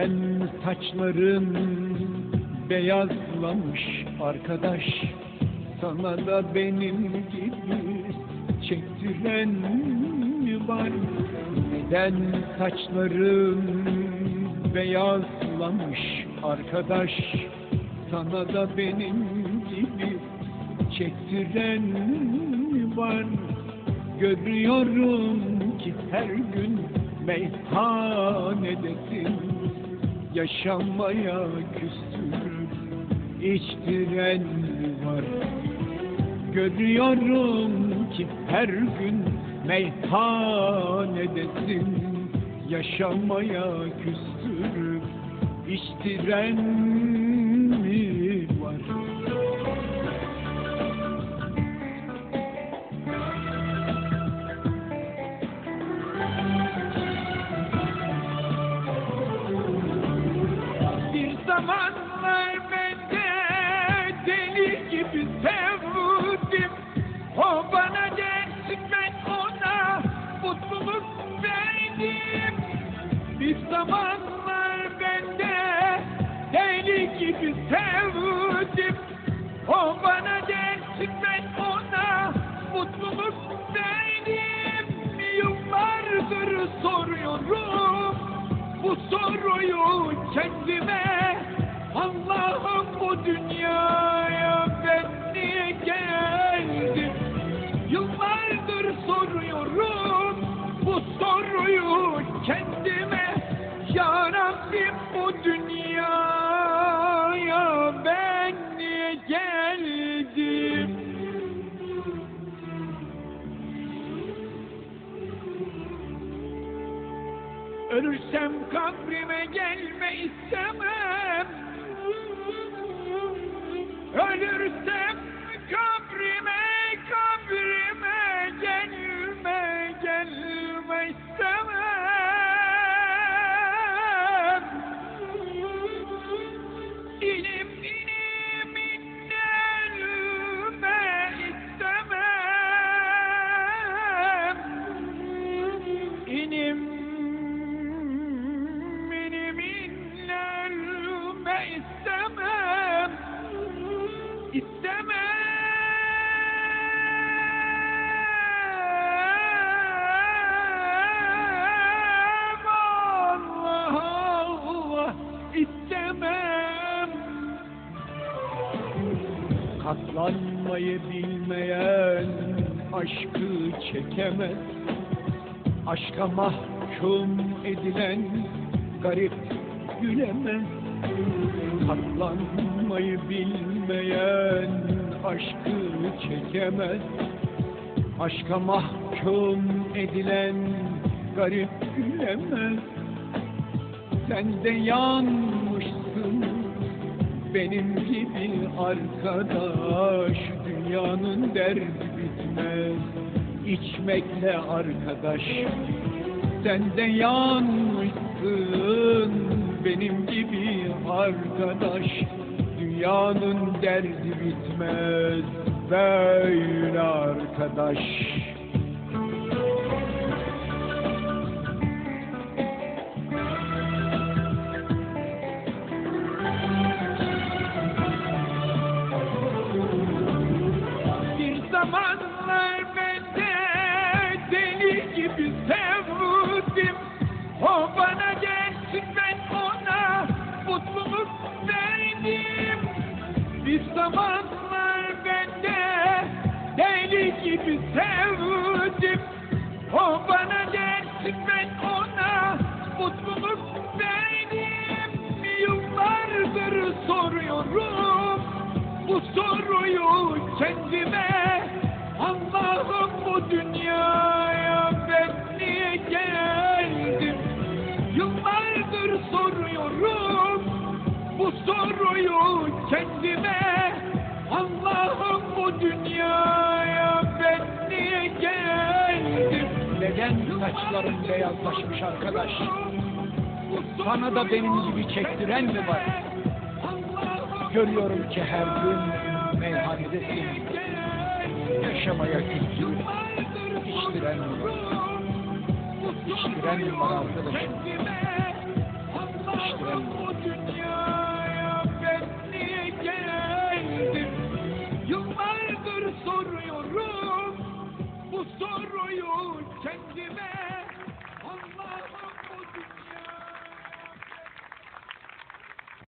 Neden saçların beyazlamış arkadaş. Sana da benim gibi çektiren mi var? Neden saçların beyazlamış arkadaş? Sana da benim gibi çektiren mi var? Görüyorum ki her gün meyhanedesin Yaşamaya küstürüp içtiren var. Görüyorum ki her gün meyhanedesin. Yaşamaya küstürüp içtiren zamanlar ben de deli gibi sevdim. O bana gelsin ben ona mutluluk verdim. Bir zamanlar ben de deli gibi sevdim. O bana gelsin ben ona mutluluk verdim. Yıllardır soruyorum bu soruyu kendime dünyaya ben niye geldim Yıllardır soruyorum bu soruyu kendime. Ya Rabbim bu dünyaya ben niye geldim? Ölürsem kabrime gelme istemem Katlanmayı bilmeyen aşkı çekemez. Aşka mahkum edilen garip gülemez. Katlanmayı bilmeyen aşkı çekemez. Aşka mahkum edilen garip gülemez. Sen de yanmışsın benim gibi arkadaş. Dünyanın derdi bitmez. İçmekle arkadaş. Sen de yanmışsın benim gibi arkadaş. Dünyanın derdi bitmez. Böyle arkadaş zamanlar ben de deli gibi sevdim. O bana gelsin ben ona mutluluk verdim. Yıllardır soruyorum bu soruyu kendime. Allah'ım bu dünyaya bu soruyu kendime Allah'ım bu dünyaya ben niye geldim Neden saçların beyazlaşmış arkadaş Sana da benim gibi çektiren mi var Görüyorum ki her gün meyhanedesin. Yaşamaya küstü. İçtiren mi var? İçtiren mi var arkadaşım?